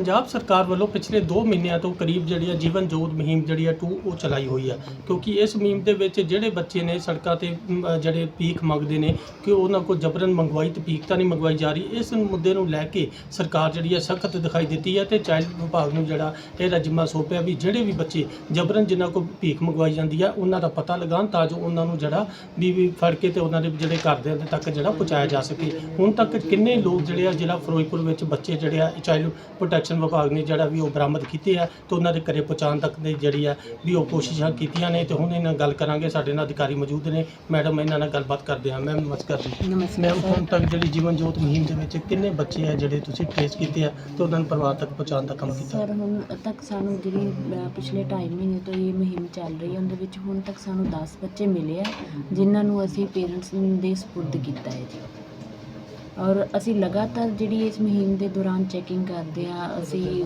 ਪੰਜਾਬ ਸਰਕਾਰ ਵੱਲੋਂ ਪਿਛਲੇ 2 ਮਹੀਨਿਆਂ ਤੋਂ ਕਰੀਬ ਜਿਹੜੀ ਆ ਜੀਵਨ ਜੋਤ ਮੁਹਿੰਮ ਜਿਹੜੀ ਆ 2 ਉਹ ਚਲਾਈ ਹੋਈ ਹੈ ਕਿਉਂਕਿ ਇਸ ਮੁਹਿੰਮ ਦੇ ਵਿੱਚ ਜਿਹੜੇ ਬੱਚੇ ਨੇ ਸੜਕਾਂ ਤੇ ਅਮ, ਜਿਹੜੇ ਭੀਖ ਮੰਗਦੇ ਨੇ ਕਿ ਉਹਨਾਂ ਕੋਲ ਜਬਰਨ ਮੰਗਵਾਈ ਤੇ ਭੀਖ ਤਾਂ ਨਹੀਂ ਮੰਗਵਾਈ ਜਾ ਰਹੀ ਇਸ ਮੁੱਦੇ ਨੂੰ ਲੈ ਕੇ ਸਰਕਾਰ ਜਿਹੜੀ ਹੈ ਸਖਤ ਦਿਖਾਈ ਦਿੱਤੀ ਹੈ ਤੇ ਚਾਈਲਡ ਵਿਭਾਗ ਨੂੰ ਜਿਹੜਾ ਇਹ ਰਜਮਾ ਸੌਂਪਿਆ ਵੀ ਜਿਹੜੇ ਵੀ ਬੱਚੇ ਜਬਰਨ ਜਿਨ੍ਹਾਂ ਕੋਲ ਭੀਖ ਮੰਗਵਾਈ ਜਾਂਦੀ ਹੈ ਉਹਨਾਂ ਦਾ ਪਤਾ ਲਗਾਉਣ ਤਾਂ ਜੋ ਉਹਨਾਂ ਨੂੰ ਜਿਹੜਾ ਵੀ ਵੀ ਫੜ ਕੇ ਤੇ ਉਹਨਾਂ ਦੇ ਜਿਹੜੇ ਘਰਦਿਆਂ ਦੇ ਤੱਕ ਜਿਹੜਾ ਪਹੁੰਚਾਇਆ ਜਾ ਸਕੇ। ਹੁਣ ਤੱਕ ਕਿੰਨੇ ਲੋਕ ਜਿਹੜੇ ਆ ਜ਼ਿਲ੍ਹਾ ਫਿਰੋਜ਼ਪੁਰ ਵਿੱਚ ਬੱਚੇ ਜਿਹੜੇ ਆ ਚਾਈਲਡ ਪ੍ਰੋਟੈਕਸ਼ਨ ਵਿਭਾਗ ਨੇ ਜਿਹੜਾ ਵੀ ਉਹ ਬਰਾਮਦ ਕੀਤੇ ਆ ਤੇ ਉਹਨਾਂ ਦੇ ਘਰੇ ਪਹੁੰਚਾਉਣ ਤੱਕ ਦੀ ਜਿਹੜੀ ਆ ਵੀ ਉਹ ਕੋਸ਼ਿਸ਼ਾਂ ਕੀਤੀਆਂ ਨੇ ਤੇ ਹੁਣ ਇਹਨਾਂ ਨਾਲ ਗੱਲ ਕਰਾਂਗੇ। ਸਾਡੇ ਨਾਲ ਅਧਿਕਾਰੀ ਮੌਜੂਦ ਨੇ। ਮੈਡਮ ਇਹਨਾਂ ਨਾਲ ਗੱਲਬਾਤ ਕਰਦੇ ਹਾਂ। ਮੈਮ ਨਮਸਕਾਰ ਜੀ। ਨਮਸਕਾਰ ਮੈਮ ਹੁਣ ਤੱਕ ਜਿਹੜੀ ਜੀਵਨ ਜੋਤ ਮੁਹਿੰਮ ਦੇ ਵਿੱਚ ਕਿੰਨੇ ਬੱਚੇ ਆ ਜਿਹੜੇ ਤੁਸੀਂ ਟ੍ਰੇਸ ਕੀਤੇ ਆ ਤੇ ਉਹਨਾਂ ਨੂੰ ਪਰਿਵਾਰ ਤੱਕ ਪਹੁੰਚਾਉਣ ਦਾ ਕੰਮ ਕੀਤਾ? ਸਰ ਹੁਣ ਤੱਕ ਸਾਨੂੰ ਜਿਹੜੀ ਪਿਛਲੇ 2.5 ਮਹੀਨੇ ਤੋਂ ਇਹ ਮੁਹਿੰਮ ਚੱਲ ਰਹੀ ਹੈ। ਉਹਦੇ ਵਿੱਚ ਹੁਣ ਤੱਕ ਸਾਨੂੰ 10 ਬੱਚੇ ਮਿਲੇ ਆ ਜਿਨ੍ਹਾਂ ਨੂੰ ਅਸੀਂ ਪੇਰੈਂਟਸ ਦੇ ਸਪੁਰਦ ਕੀਤਾ ਹੈ ਜੀ। ਔਰ ਅਸੀਂ ਲਗਾਤਾਰ ਜਿਹੜੀ ਇਸ ਮੁਹਿੰਮ ਦੇ ਦੌਰਾਨ ਚੈਕਿੰਗ ਕਰਦੇ ਆ ਅਸੀਂ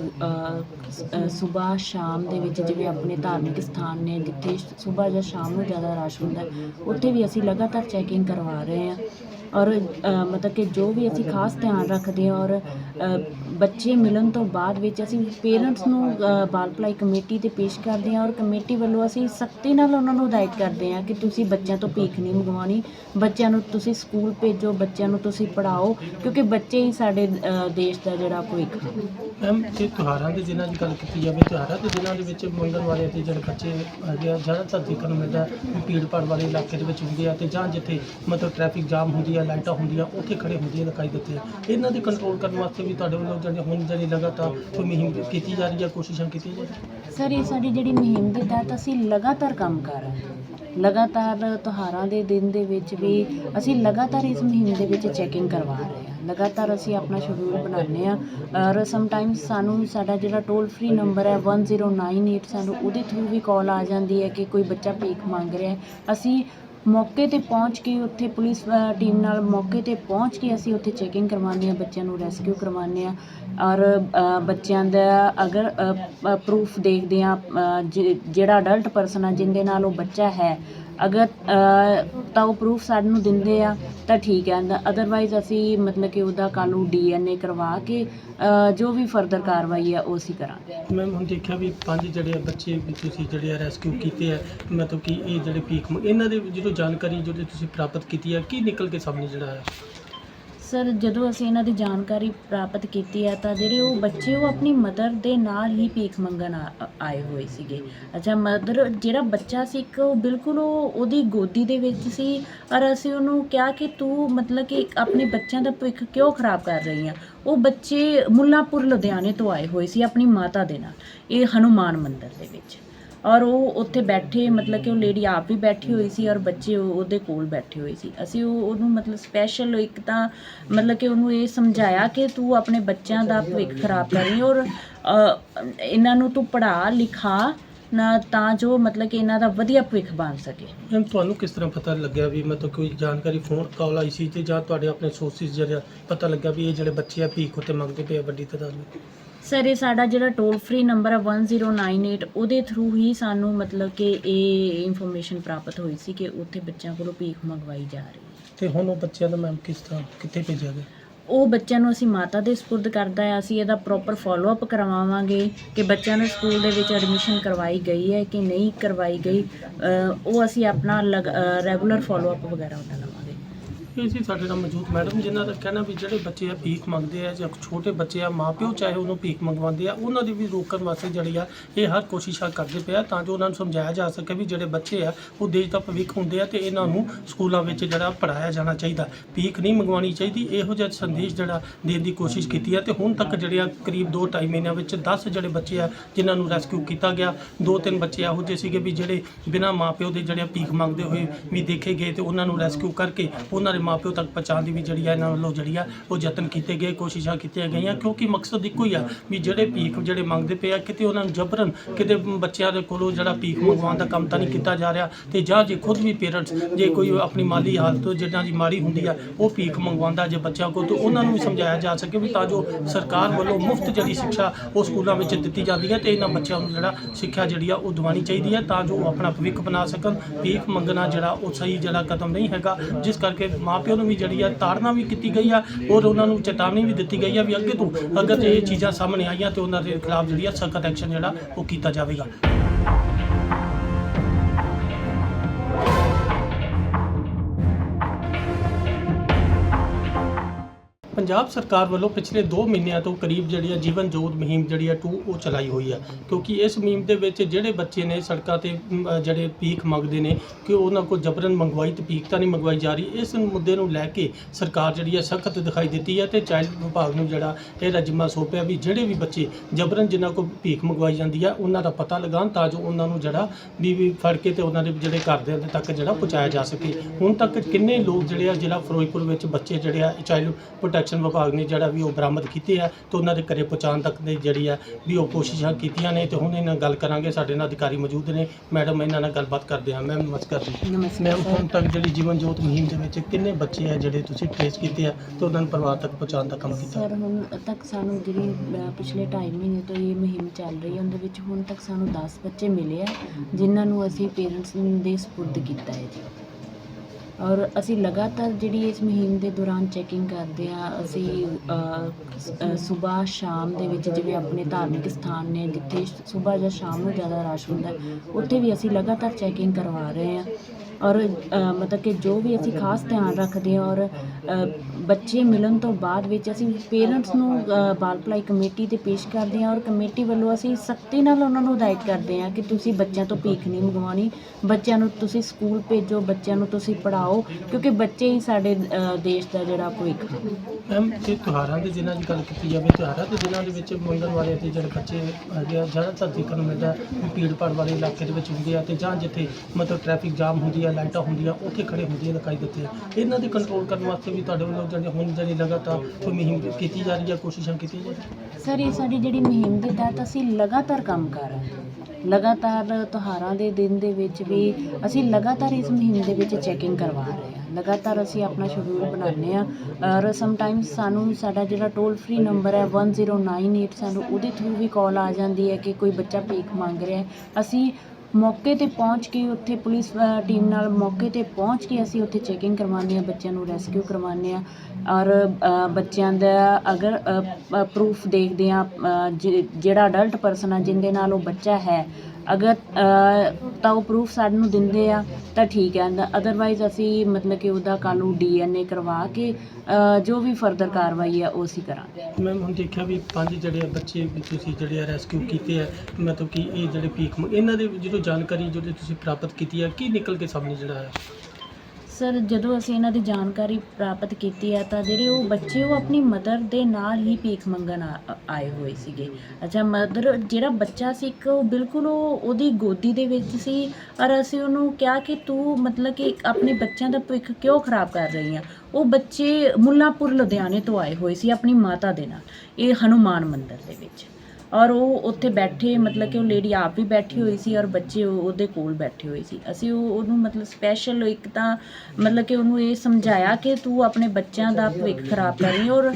ਸਵੇਰ ਸ਼ਾਮ ਦੇ ਵਿੱਚ ਜਿਵੇਂ ਆਪਣੇ ਧਾਰਮਿਕ ਸਥਾਨ ਨੇ, ਜਿੱਥੇ ਸਵੇਰ ਜਾਂ ਸ਼ਾਮ ਨੂੰ ਜ਼ਿਆਦਾ ਰਸ਼ ਹੁੰਦਾ, ਉੱਥੇ ਵੀ ਅਸੀਂ ਲਗਾਤਾਰ ਚੈਕਿੰਗ ਕਰਵਾ ਰਹੇ ਹਾਂ। ਔਰ ਮਤਲਬ ਕਿ ਜੋ ਵੀ ਅਸੀਂ ਖਾਸ ਧਿਆਨ ਰੱਖਦੇ ਹਾਂ ਔਰ ਬੱਚੇ ਮਿਲਣ ਤੋਂ ਬਾਅਦ ਵਿੱਚ ਅਸੀਂ ਪੇਰੈਂਟਸ ਨੂੰ ਬਾਲ ਭਲਾਈ ਕਮੇਟੀ ਤੇ ਪੇਸ਼ ਕਰਦੇ ਹਾਂ ਔਰ ਕਮੇਟੀ ਵੱਲੋਂ ਅਸੀਂ ਸਖਤੀ ਨਾਲ ਉਹਨਾਂ ਨੂੰ ਹਦਾਇਤ ਕਰਦੇ ਹਾਂ ਕਿ ਤੁਸੀਂ ਬੱਚਿਆਂ ਤੋਂ ਭੀਖ ਨਹੀਂ ਮੰਗਵਾਉਣੀ, ਬੱਚਿਆਂ ਨੂੰ ਤੁਸੀਂ ਸਕੂਲ ਭੇਜੋ, ਬੱਚਿਆਂ ਨੂੰ ਤੁਸੀਂ ਪੜ੍ਹਾਓ, ਕਿਉਂਕਿ ਬੱਚੇ ਹੀ ਸਾਡੇ ਦੇਸ਼ ਦਾ ਜਿਹੜਾ ਭਵਿੱਖ ਮੈਮ, ਜੇ ਤਿਉਹਾਰਾਂ ਦੇ ਜਿਨ੍ਹਾਂ ਦੀ ਗੱਲ ਕੀਤੀ ਜਾਵੇ, ਤਿਉਹਾਰਾਂ ਦੇ ਦਿਨਾਂ ਦੇ ਵਿੱਚ ਮੰਗਣ ਵਾਲੇ ਅਤੇ ਜਿਹੜੇ ਬੱਚੇ ਹੈਗੇ ਆ ਜ਼ਿਆਦਾਤਰ ਦੇਖਣ ਨੂੰ ਮਿਲਦਾ ਭੀੜ ਭਾੜ ਵਾਲੇ ਇਲਾਕੇ ਦੇ ਵਿੱਚ ਹੁੰਦੇ ਆ ਤੇ ਜਾਂ ਜਿੱਥੇ ਮਤਲਬ ਟ੍ਰੈਫਿਕ ਜਾਮ ਹੁੰਦੀ ਆ ਲਾਈਟਾਂ ਹੁੰਦੀਆਂ, ਉੱਥੇ ਖੜੇ ਹੁੰਦੇ ਦਿਖਾਈ ਦਿੱਤੇ ਇਹਨਾਂ ਦੀ ਕੰਟਰੋਲ ਕਰਨ ਵਾਸਤੇ ਵੀ ਤੁਹਾਡੇ ਵੱਲੋਂ ਜਿਹੜੇ ਹੁਣ ਜਿਹੜੀ ਲਗਾਤਾਰ ਕੋਈ ਮੁਹਿੰਮ ਕੀਤੀ ਜਾ ਰਹੀ ਹੈ, ਕੋਸ਼ਿਸ਼ਾਂ ਕੀਤੀਆਂ ਜਾ ਰਹੀਆਂ ਸਰ, ਇਹ ਸਾਡੀ ਜਿਹੜੀ ਮੁਹਿੰਮ ਦੇ ਤਹਿਤ ਅਸੀਂ ਲਗਾਤਾਰ ਕੰਮ ਕਰ ਰਹੇ ਹਾਂ। ਲਗਾਤਾਰ ਤਿਉਹਾਰਾਂ ਦੇ ਦਿਨ ਦੇ ਵਿੱਚ ਵੀ ਅਸੀਂ ਲਗਾਤਾਰ ਇਸ ਮੁਹਿੰਮ ਦੇ ਵਿੱਚ ਚੈਕਿੰਗ ਕਰਵਾ ਰਹੇ ਹਾਂ। ਲਗਾਤਾਰ ਅਸੀਂ ਆਪਣਾ ਸ਼ਡਿਊਲ ਬਣਾਉਂਦੇ ਹਾਂ ਔਰ ਸਮਟਾਈਮਸ ਸਾਨੂੰ ਸਾਡਾ ਜਿਹੜਾ ਟੋਲ ਫ੍ਰੀ ਨੰਬਰ ਹੈ 1098 ਸਾਨੂੰ ਉਹਦੇ ਥਰੂ ਵੀ ਕਾਲ ਆ ਜਾਂਦੀ ਹੈ ਕਿ ਕੋਈ ਬੱਚਾ ਭੀਖ ਮੰਗ ਰਿਹਾ ਹੈ। ਅਸੀਂ ਮੌਕੇ ਤੇ ਪਹੁੰਚ ਕੇ ਉੱਥੇ ਪੁਲਿਸ ਟੀਮ ਨਾਲ ਮੌਕੇ ਤੇ ਪਹੁੰਚ ਕੇ ਅਸੀਂ ਉੱਥੇ ਚੈਕਿੰਗ ਕਰਵਾਉਂਦੇ ਹਾਂ, ਬੱਚਿਆਂ ਨੂੰ ਰੈਸਕਿਊ ਕਰਵਾਉਂਦੇ ਹਾਂ ਔਰ ਬੱਚਿਆਂ ਦਾ ਅਗਰ ਪ੍ਰੂਫ ਦੇਖਦੇ ਹਾਂ ਜਿਹੜਾ ਅਡਲਟ ਪਰਸਨ ਆ, ਜਿੰਦੇ ਨਾਲ ਉਹ ਬੱਚਾ ਹੈ ਅਗਰ ਤਾਂ ਉਹ ਪ੍ਰੂਫ ਸਾਨੂੰ ਦਿੰਦੇ ਆ, ਤਾਂ ਠੀਕ ਹੈ। ਅਦਰਵਾਈਜ਼ ਅਸੀਂ ਮਤਲਬ ਕਿ ਉਹਦਾ ਕੱਲ੍ਹ ਨੂੰ ਡੀਐਨਏ ਕਰਵਾ ਕੇ ਜੋ ਵੀ ਫਰਦਰ ਕਾਰਵਾਈ ਆ, ਉਹ ਅਸੀਂ ਕਰਾਂਗੇ। ਮੈਮ ਹੁਣ ਦੇਖਿਆ ਵੀ ਪੰਜ ਜਿਹੜੇ ਆ ਬੱਚੇ ਵੀ ਤੁਸੀਂ ਜਿਹੜੇ ਆ ਰੈਸਕਿਊ ਕੀਤੇ ਆ, ਮਤਲਬ ਕਿ ਇਹ ਜਿਹੜੇ ਭੀਖ ਇਹਨਾਂ ਦੇ ਜਦੋਂ ਜਾਣਕਾਰੀ ਜਿਹੜੀ ਤੁਸੀਂ ਪ੍ਰਾਪਤ ਕੀਤੀ ਹੈ ਕੀ ਨਿਕਲ ਕੇ ਸਾਹਮਣੇ ਜਿਹੜਾ ਆਇਆ ਸਰ ਜਦੋਂ ਅਸੀਂ ਇਹਨਾਂ ਦੀ ਜਾਣਕਾਰੀ ਪ੍ਰਾਪਤ ਕੀਤੀ ਹੈ ਤਾਂ ਜਿਹੜੇ ਉਹ ਬੱਚੇ ਉਹ ਆਪਣੀ ਮਦਰ ਦੇ ਨਾਲ ਹੀ ਭੀਖ ਮੰਗਣ ਆ- ਆਏ ਹੋਏ ਸੀਗੇ। ਅੱਛਾ, ਮਦਰ ਜਿਹੜਾ ਬੱਚਾ ਸੀ ਇੱਕ ਉਹ ਬਿਲਕੁਲ ਉਹ ਉਹਦੀ ਗੋਦੀ ਦੇ ਵਿੱਚ ਸੀ ਔਰ ਅਸੀਂ ਉਹਨੂੰ ਕਿਹਾ ਕਿ ਤੂੰ ਮਤਲਬ ਕਿ ਆਪਣੇ ਬੱਚਿਆਂ ਦਾ ਭਵਿੱਖ ਕਿਉਂ ਖਰਾਬ ਕਰ ਰਹੀ ਆ? ਉਹ ਬੱਚੇ ਮੁੱਲਾਪੁਰ ਲੁਧਿਆਣੇ ਤੋਂ ਆਏ ਹੋਏ ਸੀ ਆਪਣੀ ਮਾਤਾ ਦੇ ਨਾਲ, ਇਹ ਹਨੂਮਾਨ ਮੰਦਿਰ ਦੇ ਵਿੱਚ। ਔਰ ਉਹ ਉੱਥੇ ਬੈਠੇ, ਮਤਲਬ ਕਿ ਉਹ ਲੇਡੀ ਆਪ ਵੀ ਬੈਠੀ ਹੋਈ ਸੀ ਔਰ ਬੱਚੇ ਉਹ- ਉਹਦੇ ਕੋਲ ਬੈਠੇ ਹੋਏ ਸੀ। ਅਸੀਂ ਉਹ, ਉਹਨੂੰ ਮਤਲਬ ਸਪੈਸ਼ਲ ਇੱਕ ਤਾਂ ਮਤਲਬ ਕਿ ਉਹਨੂੰ ਇਹ ਸਮਝਾਇਆ ਕਿ ਤੂੰ ਆਪਣੇ ਬੱਚਿਆਂ ਦਾ ਭਵਿੱਖ ਖਰਾਬ ਕਰ ਰਹੀ ਔਰ ਇਹਨਾਂ ਨੂੰ ਤੂੰ ਪੜ੍ਹਾ, ਲਿਖਾ ਨਾ ਤਾਂ ਜੋ ਮਤਲਬ ਕਿ ਇਹਨਾਂ ਦਾ ਵਧੀਆ ਭਵਿੱਖ ਬਣ ਸਕੇ। ਮੈਮ, ਤੁਹਾਨੂੰ ਕਿਸ ਤਰ੍ਹਾਂ ਪਤਾ ਲੱਗਿਆ ਵੀ ਮਤਲਬ ਕੋਈ ਜਾਣਕਾਰੀ ਫੋਨ ਕਾਲ ਆਈ ਸੀ ਤੇ ਜਾਂ ਤੁਹਾਡੇ ਆਪਣੇ ਸੋਰਸਿਸ ਜਿਹੜਾ ਪਤਾ ਲੱਗਾ ਵੀ ਇਹ ਜਿਹੜੇ ਬੱਚੇ ਆ ਭੀਖ ਉੱਤੇ ਮੰਗਦੇ ਪਏ ਆ ਵੱਡੀ ਤਾਦਾਦ ਵਿੱਚ? ਸਰ ਇਹ ਸਾਡਾ ਜਿਹੜਾ ਟੋਲ ਫ੍ਰੀ ਨੰਬਰ ਹੈ 1098 ਉਹਦੇ ਥਰੂ ਹੀ ਸਾਨੂੰ ਮਤਲਬ ਕਿ ਇਹ ਇਨਫੋਰਮੇਸ਼ਨ ਪ੍ਰਾਪਤ ਹੋਈ ਸੀ ਕਿ ਉੱਥੇ ਬੱਚਿਆਂ ਕੋਲੋਂ ਭੀਖ ਮੰਗਵਾਈ ਜਾ ਰਹੀ ਹੈ। ਤੇ ਹੁਣ ਉਹ ਬੱਚਿਆਂ ਦਾ ਮੈਮ ਕਿਸ ਤਰ੍ਹਾਂ ਕਿੱਥੇ ਭੇਜਿਆ ਗਿਆ? ਉਹ ਬੱਚਿਆਂ ਨੂੰ ਅਸੀਂ ਮਾਤਾ ਦੇ ਸਪੁਰਦ ਕਰਦਾ ਹੈ ਅਸੀਂ ਇਹਦਾ ਪ੍ਰੋਪਰ ਫਾਲੋ ਅਪ ਕਰਵਾਵਾਂਗੇ ਕਿ ਬੱਚਿਆਂ ਨੂੰ ਸਕੂਲ ਦੇ ਵਿੱਚ ਐਡਮਿਸ਼ਨ ਕਰਵਾਈ ਗਈ ਹੈ ਕਿ ਨਹੀਂ ਕਰਵਾਈ ਗਈ ਉਹ ਅਸੀਂ ਆਪਣਾ ਰੈਗੂਲਰ ਫਾਲੋ ਅਪ ਵਗੈਰਾ ਉਹਨਾਂ ਲਵਾਂਗੇ। ਇਹ ਸੀ, ਸਾਡੇ ਨਾਲ ਮੌਜੂਦ ਮੈਡਮ, ਜਿਨ੍ਹਾਂ ਦਾ ਕਹਿਣਾ ਵੀ ਜਿਹੜੇ ਬੱਚੇ ਆ ਭੀਖ ਮੰਗਦੇ ਆ ਜਾਂ ਛੋਟੇ ਬੱਚੇ ਆ, ਮਾਪਿਓ ਚਾਹੇ ਉਹਨੂੰ ਭੀਖ ਮੰਗਵਾਉਂਦੇ ਆ, ਉਹਨਾਂ ਦੀ ਵੀ ਰੋਕਣ ਵਾਸਤੇ ਜਿਹੜੀ ਆ, ਇਹ ਹਰ ਕੋਸ਼ਿਸ਼ਾਂ ਕਰਦੇ ਪਿਆ ਤਾਂ ਜੋ ਉਹਨਾਂ ਨੂੰ ਸਮਝਾਇਆ ਜਾ ਸਕੇ ਵੀ ਜਿਹੜੇ ਬੱਚੇ ਆ, ਉਹ ਦੇਸ਼ ਦਾ ਭਵਿੱਖ ਹੁੰਦੇ ਆ ਤੇ ਇਹਨਾਂ ਨੂੰ ਸਕੂਲਾਂ ਵਿੱਚ ਜਿਹੜਾ ਪੜਾਇਆ ਜਾਣਾ ਚਾਹੀਦਾ। ਭੀਖ ਨਹੀਂ ਮੰਗਵਾਉਣੀ ਚਾਹੀਦੀ, ਇਹੋ ਜਿਹਾ ਸੰਦੇਸ਼ ਜਿਹੜਾ ਦੇਣ ਦੀ ਕੋਸ਼ਿਸ਼ ਕੀਤੀ ਆ ਤੇ ਹੁਣ ਤੱਕ ਜਿਹੜੇ ਆ ਕਰੀਬ 2.5 ਮਹੀਨਿਆਂ ਵਿੱਚ 10 ਜਿਹੜੇ ਬੱਚੇ ਆ, ਜਿਨ੍ਹਾਂ ਨੂੰ ਰੈਸਕਿਊ ਕੀਤਾ ਗਿਆ ਦੋ ਤਿੰਨ ਬੱਚੇ ਇਹੋ ਜਿਹੇ ਸੀਗੇ ਵੀ ਜਿਹੜੇ ਬਿਨਾਂ ਮਾਪਿਓ ਦੇ ਜਿਹੜੇ ਭੀਖ ਮੰਗਦੇ ਹੋਏ ਵੀ ਦੇਖੇ ਗਏ ਤੇ ਉਹਨਾਂ ਨੂੰ ਰੈਸਕਿਊ ਕਰਕੇ ਉਹਨਾਂ ਦੇ ਮਾਪਿਓ ਤੱਕ ਪਹੁੰਚਾਉਣ ਦੀ ਵੀ ਜਿਹੜੀ ਆ ਇਹਨਾਂ ਵੱਲੋਂ ਜਿਹੜੀ ਆ ਉਹ ਯਤਨ ਕੀਤੇ ਗਏ, ਕੋਸ਼ਿਸ਼ਾਂ ਕੀਤੀਆਂ ਗਈਆਂ, ਕਿਉਂਕਿ ਮਕਸਦ ਇੱਕੋ ਹੀ ਆ ਵੀ ਜਿਹੜੇ ਭੀਖ ਜਿਹੜੇ ਮੰਗਦੇ ਪਏ ਆ, ਕਿਤੇ ਉਹਨਾਂ ਨੂੰ ਜਬਰਨ, ਕਿਤੇ ਬੱਚਿਆਂ ਦੇ ਕੋਲੋਂ ਜਿਹੜਾ ਭੀਖ ਮੰਗਵਾਉਣ ਦਾ ਕੰਮ ਤਾਂ ਨਹੀਂ ਕੀਤਾ ਜਾ ਰਿਹਾ, ਤੇ ਜਾਂ ਜੇ ਖੁਦ ਵੀ ਪੇਰੈਂਟਸ ਜੇ ਕੋਈ ਆਪਣੀ ਮਾਲੀ ਹਾਲਤ ਜਿੱਦਾਂ ਦੀ ਮਾੜੀ ਹੁੰਦੀ ਆ, ਉਹ ਭੀਖ ਮੰਗਵਾਉਂਦਾ ਜੇ ਬੱਚਿਆਂ ਕੋਲ, ਤਾਂ ਉਹਨਾਂ ਨੂੰ ਵੀ ਸਮਝਾਇਆ ਜਾ ਸਕੇ ਵੀ ਤਾਂ ਜੋ ਸਰਕਾਰ ਵੱਲੋਂ ਮੁਫਤ ਜਿਹੜੀ ਸਿੱਖਿਆ ਉਹ ਸਕੂਲਾਂ ਵਿੱਚ ਦਿੱਤੀ ਜਾਂਦੀ ਹੈ ਤੇ ਇਹਨਾਂ ਬੱਚਿਆਂ ਨੂੰ ਜਿਹੜਾ ਸਿੱਖਿਆ ਜਿਹੜੀ ਆ ਉਹ ਦਿਵਾਉਣੀ ਚਾਹੀਦੀ ਹੈ ਤਾਂ ਜੋ ਉਹ ਆਪਣਾ ਭਵਿੱਖ ਬਣਾ ਸਕਣ, ਭੀਖ ਮੰਗਣਾ ਜਿਹੜਾ ਉਹ ਸਹੀ ਜਿਹੜਾ ਕਦਮ ਨਹੀਂ ਹੈਗਾ, ਜਿਸ ਕਰਕੇ ਮਾਂ ਮਾਪਿਓ ਨੂੰ ਵੀ ਜਿਹੜੀ ਆ ਤਾੜਨਾ ਵੀ ਕੀਤੀ ਗਈ ਆ ਔਰ ਉਹਨਾਂ ਨੂੰ ਚੇਤਾਵਨੀ ਵੀ ਦਿੱਤੀ ਗਈ ਆ ਵੀ ਅੱਗੇ ਤੋਂ ਅਗਰ ਇਹ ਚੀਜ਼ਾਂ ਸਾਹਮਣੇ ਆਈਆਂ ਤੇ ਉਹਨਾਂ ਦੇ ਖਿਲਾਫ ਜਿਹੜੀ ਆ ਸਖਤ ਐਕਸ਼ਨ ਜਿਹੜਾ ਉਹ ਕੀਤਾ ਜਾਵੇਗਾ। ਪੰਜਾਬ ਸਰਕਾਰ ਵੱਲੋਂ ਪਿਛਲੇ 2 ਮਹੀਨਿਆਂ ਤੋਂ ਕਰੀਬ ਜਿਹੜੀ ਆ ਜੀਵਨ ਜੋਤ ਮੁਹਿੰਮ ਜਿਹੜੀ ਆ 2 ਉਹ ਚਲਾਈ ਹੋਈ ਆ। ਕਿਉਂਕਿ ਇਸ ਮੁਹਿੰਮ ਦੇ ਵਿੱਚ ਜਿਹੜੇ ਬੱਚੇ ਨੇ ਸੜਕਾਂ ਤੇ ਅਮ, ਜਿਹੜੇ ਭੀਖ ਮੰਗਦੇ ਨੇ ਕਿ ਉਹਨਾਂ ਕੋਲ ਜਬਰਨ ਮੰਗਵਾਈ ਤੇ ਭੀਖ ਤਾਂ ਨਹੀਂ ਮੰਗਵਾਈ ਜਾ ਰਹੀ ਇਸ ਮੁੱਦੇ ਨੂੰ ਲੈ ਕੇ ਸਰਕਾਰ ਜਿਹੜੀ ਆ ਸਖਤ ਦਿਖਾਈ ਦਿੱਤੀ ਹੈ ਤੇ ਚਾਈਲਡ ਵਿਭਾਗ ਨੂੰ ਜਿਹੜਾ ਇਹ ਰਜਮਾ ਸੌਂਪਿਆ ਵੀ ਜਿਹੜੇ ਵੀ ਬੱਚੇ ਜਬਰਨ ਜਿਨ੍ਹਾਂ ਕੋਲ ਭੀਖ ਮੰਗਵਾਈ ਜਾਂਦੀ ਆ ਉਹਨਾਂ ਦਾ ਪਤਾ ਲਗਾਉਣ ਤਾਂ ਜੋ ਉਹਨਾਂ ਨੂੰ ਜਿਹੜਾ ਵੀ ਵੀ ਫੜ ਕੇ ਤੇ ਉਹਨਾਂ ਦੇ ਜਿਹੜੇ ਘਰਦਿਆਂ ਦੇ ਤੱਕ ਜਿਹੜਾ ਪਹੁੰਚਾਇਆ ਜਾ ਸਕੇ। ਹੁਣ ਤੱਕ ਕਿੰਨੇ ਲੋਕ ਜਿਹੜੇ ਆ ਜ਼ਿਲ੍ਹਾ ਫਿਰੋਜ਼ਪੁਰ ਵਿੱਚ ਬੱਚੇ ਜਿਹੜੇ ਆ ਚਾਈਲਡ ਪ੍ਰੋਟੈਕਸ਼ਨ ਵਿਭਾਗ ਨੇ ਜਿਹੜਾ ਵੀ ਉਹ ਬਰਾਮਦ ਕੀਤੇ ਆ ਤੇ ਉਹਨਾਂ ਦੇ ਘਰੇ ਪਹੁੰਚਾਉਣ ਤੱਕ ਦੀ ਜਿਹੜੀ ਆ ਵੀ ਉਹ ਕੋਸ਼ਿਸ਼ਾਂ ਕੀਤੀਆਂ ਨੇ ਤੇ ਹੁਣ ਇਹਨਾਂ ਨਾਲ ਗੱਲ ਕਰਾਂਗੇ। ਸਾਡੇ ਨਾਲ ਅਧਿਕਾਰੀ ਮੌਜੂਦ ਨੇ। ਮੈਡਮ ਇਹਨਾਂ ਨਾਲ ਗੱਲਬਾਤ ਕਰਦੇ ਹਾਂ। ਮੈਮ ਨਮਸਕਾਰ ਜੀ। ਮੈਮ ਹੁਣ ਤੱਕ ਜਿਹੜੀ ਜੀਵਨ ਜੋਤ ਮੁਹਿੰਮ ਦੇ ਵਿੱਚ ਕਿੰਨੇ ਬੱਚੇ ਆ ਜਿਹੜੇ ਤੁਸੀਂ ਟ੍ਰੇਸ ਕੀਤੇ ਆ ਤੇ ਉਹਨਾਂ ਨੂੰ ਪਰਿਵਾਰ ਤੱਕ ਪਹੁੰਚਾਉਣ ਦਾ ਕੰਮ ਕੀਤਾ? ਸਰ ਹੁਣ ਤੱਕ ਸਾਨੂੰ ਜਿਹੜੀ ਪਿਛਲੇ 2.5 ਮਹੀਨੇ ਤੋਂ ਇਹ ਮੁਹਿੰਮ ਚੱਲ ਰਹੀ ਹੈ। ਉਹਦੇ ਵਿੱਚ ਹੁਣ ਤੱਕ ਸਾਨੂੰ 10 ਬੱਚੇ ਮਿਲੇ ਆ ਜਿਨ੍ਹਾਂ ਨੂੰ ਅਸੀਂ ਪੇਰੈਂਟਸ ਦੇ ਸਪੁਰਦ ਕੀਤਾ ਹੈ ਜੀ। ਔਰ ਅਸੀਂ ਲਗਾਤਾਰ ਜਿਹੜੀ ਇਸ ਮੁਹਿੰਮ ਦੇ ਦੌਰਾਨ ਚੈਕਿੰਗ ਕਰਦੇ ਆ ਅਸੀਂ ਸਵੇਰ ਸ਼ਾਮ ਦੇ ਵਿੱਚ ਜਿਵੇਂ ਆਪਣੇ ਧਾਰਮਿਕ ਸਥਾਨ ਨੇ, ਜਿੱਥੇ ਸਵੇਰ ਜਾਂ ਸ਼ਾਮ ਨੂੰ ਜ਼ਿਆਦਾ ਰਸ਼ ਹੁੰਦਾ, ਉੱਥੇ ਵੀ ਅਸੀਂ ਲਗਾਤਾਰ ਚੈਕਿੰਗ ਕਰਵਾ ਰਹੇ ਹਾਂ। ਔਰ ਮਤਲਬ ਕਿ ਜੋ ਵੀ ਅਸੀਂ ਖਾਸ ਧਿਆਨ ਰੱਖਦੇ ਹਾਂ ਔਰ ਬੱਚੇ ਮਿਲਣ ਤੋਂ ਬਾਅਦ ਵਿੱਚ ਅਸੀਂ ਪੇਰੈਂਟਸ ਨੂੰ ਬਾਲ ਭਲਾਈ ਕਮੇਟੀ ਤੇ ਪੇਸ਼ ਕਰਦੇ ਹਾਂ ਔਰ ਕਮੇਟੀ ਵੱਲੋਂ ਅਸੀਂ ਸਖਤੀ ਨਾਲ ਉਹਨਾਂ ਨੂੰ ਹਦਾਇਤ ਕਰਦੇ ਹਾਂ ਕਿ ਤੁਸੀਂ ਬੱਚਿਆਂ ਤੋਂ ਭੀਖ ਨਹੀਂ ਮੰਗਵਾਉਣੀ, ਬੱਚਿਆਂ ਨੂੰ ਤੁਸੀਂ ਸਕੂਲ ਭੇਜੋ, ਬੱਚਿਆਂ ਨੂੰ ਤੁਸੀਂ ਪੜ੍ਹਾਓ, ਕਿਉਂਕਿ ਬੱਚੇ ਹੀ ਸਾਡੇ ਦੇਸ਼ ਦਾ ਜਿਹੜਾ ਭਵਿੱਖ ਮੈਮ, ਜੇ ਤਿਉਹਾਰਾਂ ਦੇ ਦਿਨਾਂ ਦੀ ਗੱਲ ਕੀਤੀ ਜਾਵੇ, ਤਿਉਹਾਰਾਂ ਦੇ ਦਿਨਾਂ ਦੇ ਵਿੱਚ ਮੰਗਣ ਵਾਲੇ ਅਤੇ ਜਿਹੜੇ ਬੱਚੇ ਹੈਗੇ ਆ ਜ਼ਿਆਦਾਤਰ ਦੇਖਣ ਨੂੰ ਮਿਲਦਾ ਭੀੜ ਭਾੜ ਵਾਲੇ ਇਲਾਕੇ ਦੇ ਵਿੱਚ ਹੁੰਦੇ ਆ ਤੇ ਜਾਂ ਜਿੱਥੇ ਮਤਲਬ ਟ੍ਰੈਫਿਕ ਜਾਮ ਹੁੰਦੀ ਆ ਲਾਈਟਾਂ ਹੁੰਦੀਆਂ, ਉੱਥੇ ਖੜੇ ਹੁੰਦੇ ਦਿਖਾਈ ਦਿੱਤੇ ਇਹਨਾਂ ਦੀ ਕੰਟਰੋਲ ਕਰਨ ਵਾਸਤੇ ਵੀ ਤੁਹਾਡੇ ਵੱਲੋਂ ਜਿਹੜੇ ਹੁਣ ਜਿਹੜੀ ਲਗਾਤਾਰ ਕੋਈ ਮੁਹਿੰਮ ਕੀਤੀ ਜਾ ਰਹੀ ਹੈ, ਕੋਸ਼ਿਸ਼ਾਂ ਕੀਤੀਆਂ ਜਾ ਰਹੀਆਂ? ਸਰ, ਇਹ ਸਾਡੀ ਜਿਹੜੀ ਮੁਹਿੰਮ ਦੇ ਤਹਿਤ ਅਸੀਂ ਲਗਾਤਾਰ ਕੰਮ ਕਰ ਰਹੇ ਹਾਂ। ਲਗਾਤਾਰ ਤਿਉਹਾਰਾਂ ਦੇ ਦਿਨ ਦੇ ਵਿੱਚ ਵੀ ਅਸੀਂ ਲਗਾਤਾਰ ਇਸ ਮੁਹਿੰਮ ਦੇ ਵਿੱਚ ਚੈਕਿੰਗ ਕਰਵਾ ਰਹੇ ਹਾਂ। ਲਗਾਤਾਰ ਅਸੀਂ ਆਪਣਾ ਸ਼ਡਿਊਲ ਬਣਾਉਂਦੇ ਹਾਂ ਔਰ ਸਮਟਾਈਮਸ ਸਾਨੂੰ ਸਾਡਾ ਜਿਹੜਾ ਟੋਲ ਫ੍ਰੀ ਨੰਬਰ ਹੈ 1098 ਸਾਨੂੰ ਉਹਦੇ ਥਰੂ ਵੀ ਕਾਲ ਆ ਜਾਂਦੀ ਹੈ ਕਿ ਕੋਈ ਬੱਚਾ ਭੀਖ ਮੰਗ ਰਿਹਾ ਹੈ। ਅਸੀਂ ਮੌਕੇ ਤੇ ਪਹੁੰਚ ਕੇ ਉੱਥੇ ਪੁਲਿਸ ਟੀਮ ਨਾਲ ਮੌਕੇ ਤੇ ਪਹੁੰਚ ਕੇ ਅਸੀਂ ਉੱਥੇ ਚੈਕਿੰਗ ਕਰਵਾਉਂਦੇ ਹਾਂ, ਬੱਚਿਆਂ ਨੂੰ ਰੈਸਕਿਊ ਕਰਵਾਉਂਦੇ ਹਾਂ ਔਰ ਬੱਚਿਆਂ ਦਾ ਅਗਰ ਪ੍ਰੂਫ ਦੇਖਦੇ ਹਾਂ ਜਿਹੜਾ ਅਡਲਟ ਪਰਸਨ ਆ ਜਿੰਦੇ ਨਾਲ ਉਹ ਬੱਚਾ ਹੈ, ਅਗਰ ਤਾਂ ਉਹ ਪ੍ਰੂਫ ਸਾਨੂੰ ਦਿੰਦੇ ਆ, ਤਾਂ ਠੀਕ ਹੈ ਅਦਰਵਾਈਜ਼ ਅਸੀਂ ਮਤਲਬ ਕਿ ਉਹਦਾ ਕੱਲ੍ਹ ਨੂੰ ਡੀਐਨਏ ਕਰਵਾ ਕੇ ਜੋ ਵੀ ਫਰਦਰ ਕਾਰਵਾਈ ਆ ਉਹ ਅਸੀਂ ਕਰਾਂਗੇ। ਮੈਮ ਹੁਣ ਦੇਖਿਆ ਵੀ ਪੰਜ ਜਿਹੜੇ ਬੱਚੇ ਵੀ ਤੁਸੀਂ ਜਿਹੜੇ ਆ ਰੈਸਕਿਊ ਕੀਤੇ ਆ, ਮਤਲਬ ਕਿ ਇਹ ਜਿਹੜੇ ਭੀਖ ਇਹਨਾਂ ਦੇ ਜਦੋਂ ਜਾਣਕਾਰੀ ਜਿਹੜੀ ਤੁਸੀਂ ਪ੍ਰਾਪਤ ਕੀਤੀ ਹੈ, ਕੀ ਨਿਕਲ ਕੇ ਸਾਹਮਣੇ ਜਿਹੜਾ ਆਇਆ ਸਰ, ਜਦੋਂ ਅਸੀਂ ਇਹਨਾਂ ਦੀ ਜਾਣਕਾਰੀ ਪ੍ਰਾਪਤ ਕੀਤੀ ਹੈ, ਤਾਂ ਜਿਹੜੇ ਉਹ ਬੱਚੇ, ਉਹ ਆਪਣੀ ਮਦਰ ਦੇ ਨਾਲ ਹੀ ਭੀਖ ਮੰਗਣ ਆ- ਆਏ ਹੋਏ ਸੀਗੇ। ਅੱਛਾ, ਮਦਰ ਜਿਹੜਾ ਬੱਚਾ ਸੀ, ਇੱਕ ਉਹ ਬਿਲਕੁਲ ਉਹ ਉਹਦੀ ਗੋਦੀ ਦੇ ਵਿੱਚ ਸੀ, ਔਰ ਅਸੀਂ ਉਹਨੂੰ ਕਿਹਾ ਕਿ ਤੂੰ ਮਤਲਬ ਕਿ ਆਪਣੇ ਬੱਚਿਆਂ ਦਾ ਭਵਿੱਖ ਕਿਉਂ ਖਰਾਬ ਕਰ ਰਹੀ ਆ? ਉਹ ਬੱਚੇ ਮੁੱਲਾਪੁਰ, ਲੁਧਿਆਣੇ ਤੋਂ ਆਏ ਹੋਏ ਸੀ, ਆਪਣੀ ਮਾਤਾ ਦੇ ਨਾਲ, ਇਹ ਹਨੂਮਾਨ ਮੰਦਿਰ ਦੇ ਵਿੱਚ। ਔਰ ਉਹ ਉੱਥੇ ਬੈਠੇ, ਮਤਲਬ ਕਿ ਉਹ ਲੇਡੀ ਆਪ ਵੀ ਬੈਠੀ ਹੋਈ ਸੀ ਔਰ ਬੱਚੇ ਉਹਦੇ ਕੋਲ ਬੈਠੇ ਹੋਏ ਸੀ। ਅਸੀਂ ਉਹ, ਉਹਨੂੰ ਮਤਲਬ ਸਪੈਸ਼ਲ ਇੱਕ ਤਾਂ ਮਤਲਬ ਕਿ ਉਹਨੂੰ ਇਹ ਸਮਝਾਇਆ ਕਿ ਤੂੰ ਆਪਣੇ ਬੱਚਿਆਂ ਦਾ ਭਵਿੱਖ ਖਰਾਬ ਕਰ ਰਹੀ ਔਰ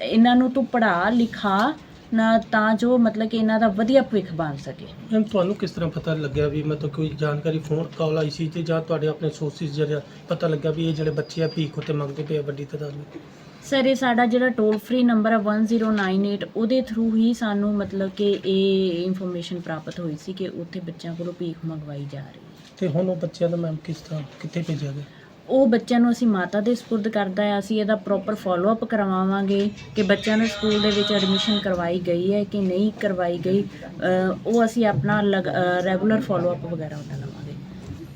ਇਹਨਾਂ ਨੂੰ ਤੂੰ ਪੜ੍ਹਾ, ਲਿਖਾ ਨਾ ਤਾਂ ਜੋ ਮਤਲਬ ਕਿ ਇਹਨਾਂ ਦਾ ਵਧੀਆ ਭਵਿੱਖ ਬਣ ਸਕੇ। ਮੈਮ, ਤੁਹਾਨੂੰ ਕਿਸ ਤਰ੍ਹਾਂ ਪਤਾ ਲੱਗਿਆ ਵੀ ਮਤਲਬ ਕੋਈ ਜਾਣਕਾਰੀ ਫੋਨ ਕਾਲ ਆਈ ਸੀ ਤੇ ਜਾਂ ਤੁਹਾਡੇ ਆਪਣੇ ਸੋਰਸਿਸ ਜਿਹੜਾ ਪਤਾ ਲੱਗਾ ਵੀ ਇਹ ਜਿਹੜੇ ਬੱਚੇ ਆ ਭੀਖ ਉੱਤੇ ਮੰਗਦੇ ਪਏ ਆ ਵੱਡੀ ਤਾਦਾਦ ਵਿੱਚ? ਸਰ ਇਹ ਸਾਡਾ ਜਿਹੜਾ ਟੋਲ ਫ੍ਰੀ ਨੰਬਰ ਹੈ 1098 ਉਹਦੇ ਥਰੂ ਹੀ ਸਾਨੂੰ ਮਤਲਬ ਕਿ ਇਹ ਇਨਫੋਰਮੇਸ਼ਨ ਪ੍ਰਾਪਤ ਹੋਈ ਸੀ ਕਿ ਉੱਥੇ ਬੱਚਿਆਂ ਕੋਲੋਂ ਭੀਖ ਮੰਗਵਾਈ ਜਾ ਰਹੀ ਹੈ। ਤੇ ਹੁਣ ਉਹ ਬੱਚਿਆਂ ਦਾ ਮੈਮ ਕਿਸ ਤਰ੍ਹਾਂ ਕਿੱਥੇ ਭੇਜਿਆ ਗਿਆ? ਉਹ ਬੱਚਿਆਂ ਨੂੰ ਅਸੀਂ ਮਾਤਾ ਦੇ ਸਪੁਰਦ ਕਰਦਾ ਹੈ ਅਸੀਂ ਇਹਦਾ ਪ੍ਰੋਪਰ ਫਾਲੋ ਅਪ ਕਰਵਾਵਾਂਗੇ ਕਿ ਬੱਚਿਆਂ ਨੂੰ ਸਕੂਲ ਦੇ ਵਿੱਚ ਐਡਮਿਸ਼ਨ ਕਰਵਾਈ ਗਈ ਹੈ ਕਿ ਨਹੀਂ ਕਰਵਾਈ ਗਈ ਉਹ ਅਸੀਂ ਆਪਣਾ ਰੈਗੂਲਰ ਫਾਲੋ ਅਪ ਵਗੈਰਾ ਉਹਨਾਂ ਲਵਾਂਗੇ।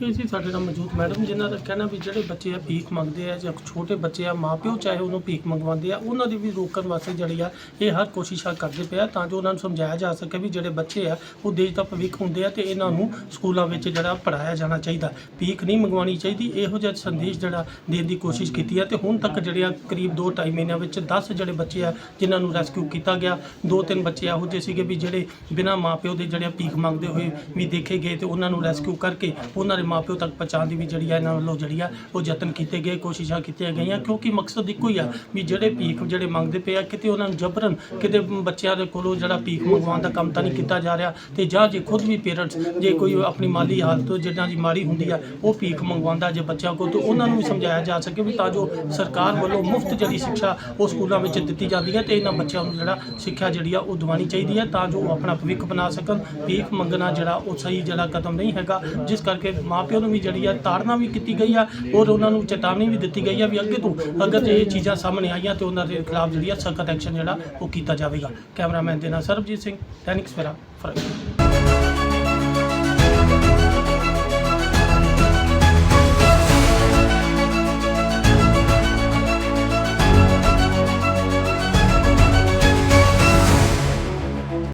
ਇਹ ਸੀ ਸਾਡੇ ਨਾਲ ਮੌਜੂਦ ਮੈਡਮ, ਜਿਨ੍ਹਾਂ ਦਾ ਕਹਿਣਾ ਵੀ ਜਿਹੜੇ ਬੱਚੇ ਆ ਭੀਖ ਮੰਗਦੇ ਆ ਜਾਂ ਛੋਟੇ ਬੱਚੇ ਆ, ਮਾਪਿਓ ਚਾਹੇ ਉਹਨੂੰ ਭੀਖ ਮੰਗਵਾਉਂਦੇ ਆ, ਉਹਨਾਂ ਦੀ ਵੀ ਰੋਕਣ ਵਾਸਤੇ ਜਿਹੜੀ ਆ, ਇਹ ਹਰ ਕੋਸ਼ਿਸ਼ਾਂ ਕਰਦੇ ਪਿਆ ਤਾਂ ਜੋ ਉਹਨਾਂ ਨੂੰ ਸਮਝਾਇਆ ਜਾ ਸਕੇ ਵੀ ਜਿਹੜੇ ਬੱਚੇ ਆ, ਉਹ ਦੇਸ਼ ਦਾ ਭਵਿੱਖ ਹੁੰਦੇ ਆ ਤੇ ਇਹਨਾਂ ਨੂੰ ਸਕੂਲਾਂ ਵਿੱਚ ਜਿਹੜਾ ਪੜਾਇਆ ਜਾਣਾ ਚਾਹੀਦਾ। ਭੀਖ ਨਹੀਂ ਮੰਗਵਾਉਣੀ ਚਾਹੀਦੀ, ਇਹੋ ਜਿਹਾ ਸੰਦੇਸ਼ ਜਿਹੜਾ ਦੇਣ ਦੀ ਕੋਸ਼ਿਸ਼ ਕੀਤੀ ਆ ਤੇ ਹੁਣ ਤੱਕ ਜਿਹੜੇ ਆ ਕਰੀਬ 2.5 ਮਹੀਨਿਆਂ ਵਿੱਚ 10 ਜਿਹੜੇ ਬੱਚੇ ਆ, ਜਿਨ੍ਹਾਂ ਨੂੰ ਰੈਸਕਿਊ ਕੀਤਾ ਗਿਆ, ਦੋ ਤਿੰਨ ਬੱਚੇ ਇਹੋ ਜਿਹੇ ਸੀਗੇ ਵੀ ਜਿਹੜੇ ਬਿਨਾਂ ਮਾਪਿਓ ਦੇ ਜਿਹੜੇ ਆ ਭੀਖ ਮੰਗਦੇ ਹੋਏ ਵੀ ਦੇਖੇ ਗਏ ਤੇ ਉਹਨਾਂ ਨੂੰ ਰੈਸਕਿਊ ਕਰਕੇ ਉਹਨਾਂ ਦੇ ਮਾਪਿਓ ਤੱਕ ਪਹੁੰਚਾਉਣ ਦੀ ਵੀ ਜਿਹੜੀ ਆ ਇਹਨਾਂ ਵੱਲੋਂ ਜਿਹੜੀ ਆ ਉਹ ਯਤਨ ਕੀਤੇ ਗਏ, ਕੋਸ਼ਿਸ਼ਾਂ ਕੀਤੀਆਂ ਗਈਆਂ, ਕਿਉਂਕਿ ਮਕਸਦ ਇੱਕੋ ਹੀ ਆ ਵੀ ਜਿਹੜੇ ਭੀਖ ਜਿਹੜੇ ਮੰਗਦੇ ਪਏ ਆ, ਕਿਤੇ ਉਹਨਾਂ ਨੂੰ ਜਬਰਨ, ਕਿਤੇ ਬੱਚਿਆਂ ਦੇ ਕੋਲੋਂ ਜਿਹੜਾ ਭੀਖ ਮੰਗਵਾਉਣ ਦਾ ਕੰਮ ਤਾਂ ਨਹੀਂ ਕੀਤਾ ਜਾ ਰਿਹਾ, ਤੇ ਜਾਂ ਜੇ ਖੁਦ ਵੀ ਪੇਰੈਂਟਸ ਜੇ ਕੋਈ ਆਪਣੀ ਮਾਲੀ ਹਾਲਤ ਜਿੱਦਾਂ ਦੀ ਮਾੜੀ ਹੁੰਦੀ ਆ, ਉਹ ਭੀਖ ਮੰਗਵਾਉਂਦਾ ਜੇ ਬੱਚਿਆਂ ਕੋਲ, ਤਾਂ ਉਹਨਾਂ ਨੂੰ ਵੀ ਸਮਝਾਇਆ ਜਾ ਸਕੇ ਵੀ ਤਾਂ ਜੋ ਸਰਕਾਰ ਵੱਲੋਂ ਮੁਫਤ ਜਿਹੜੀ ਸਿੱਖਿਆ ਉਹ ਸਕੂਲਾਂ ਵਿੱਚ ਦਿੱਤੀ ਜਾਂਦੀ ਹੈ ਤੇ ਇਹਨਾਂ ਬੱਚਿਆਂ ਨੂੰ ਜਿਹੜਾ ਸਿੱਖਿਆ ਜਿਹੜੀ ਆ ਉਹ ਦਿਵਾਉਣੀ ਚਾਹੀਦੀ ਹੈ ਤਾਂ ਜੋ ਉਹ ਆਪਣਾ ਭਵਿੱਖ ਬਣਾ ਸਕਣ, ਭੀਖ ਮੰਗਣਾ ਜਿਹੜਾ ਉਹ ਸਹੀ ਜਿਹੜਾ ਕਦਮ ਨਹੀਂ ਹੈਗਾ, ਜਿਸ ਕਰਕੇ ਮਾਂ ਮਾਪਿਆਂ ਨੂੰ ਵੀ ਜਿਹੜੀ ਆ ਤਾੜਨਾ ਵੀ ਕੀਤੀ ਗਈ ਆ ਔਰ ਉਹਨਾਂ ਨੂੰ ਚੇਤਾਵਨੀ ਵੀ ਦਿੱਤੀ ਗਈ ਆ ਵੀ ਅੱਗੇ ਤੋਂ ਅਗਰ ਇਹ ਚੀਜ਼ਾਂ ਸਾਹਮਣੇ ਆਈਆਂ ਤੇ ਉਹਨਾਂ ਦੇ ਖਿਲਾਫ ਜਿਹੜੀ ਆ ਸਖਤ ਐਕਸ਼ਨ ਜਿਹੜਾ ਉਹ ਕੀਤਾ ਜਾਵੇਗਾ। ਕੈਮਰਾਮੈਨ ਦੇ ਨਾਲ ਸਰਬਜੀਤ ਸਿੰਘ, ਦੈਨਿਕ ਸਵੇਰਾ ਫ਼ਰਕ